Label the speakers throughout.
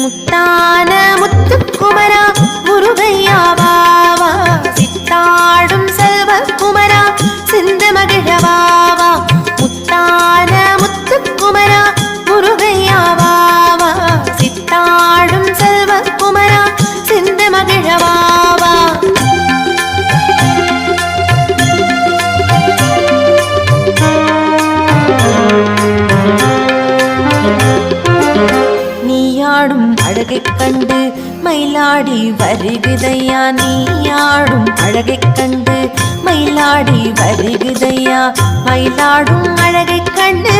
Speaker 1: முத்தான ஆடும் அழகைக் கண்டு மயிலாடி வருகுதையா ஆடும் அழகைக் கண்டு மயிலாடி வருகுதையா மயிலாடும் அழகைக் கண்டு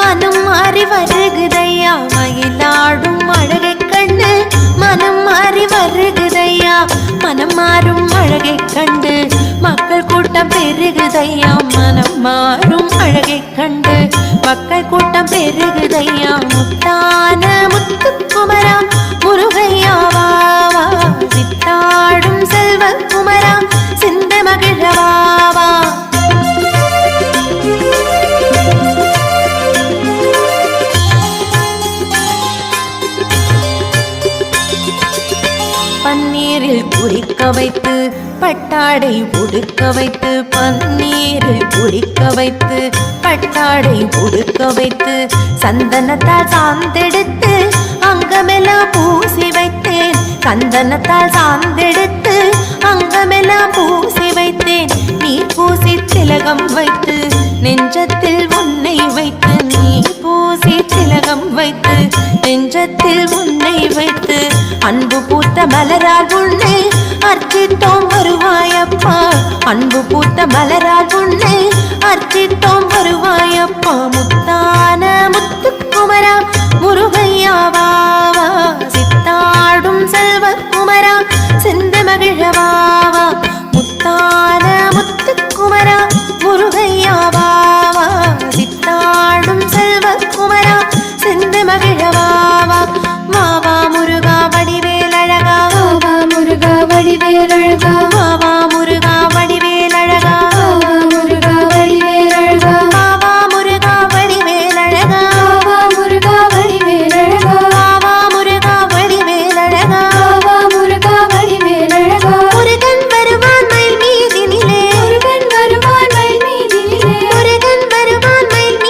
Speaker 1: மனம் மாறி வருகுதையா மயிலாடும் அழகைக் கண்டு மனம் மாறி வருகுதையா மனம் மாறும் அழகைக் கண்டு மக்கள் கூட்டம் பெருகுதையா மனம் மாறும் அழகைக் கண்டு மக்கள் கூட்டம் பெருகுதையா பன்னீரில் குளிக்க வைத்து பட்டாடை உடுக்க வைத்து பன்னீரில் குளிக்க வைத்து பட்டாடை உடுக்க வைத்து சந்தனத்தால் சாந்தெடுத்து அங்கமெல்லாம் பூசி வைத்தேன். சந்தனத்தால் சாந்தெடுத்து அங்கமெல்லாம் பூசி வைத்தேன். நீ பூசி திலகம் வைத்து நெஞ்சத்தில் அன்பு பூத்த மலரால் உன்னை அர்ச்சித்தோம் வருவாயப்பா. அன்பு பூத்த மலரால் உன்னை அர்ச்சித்தோம் வருவாயப்பா.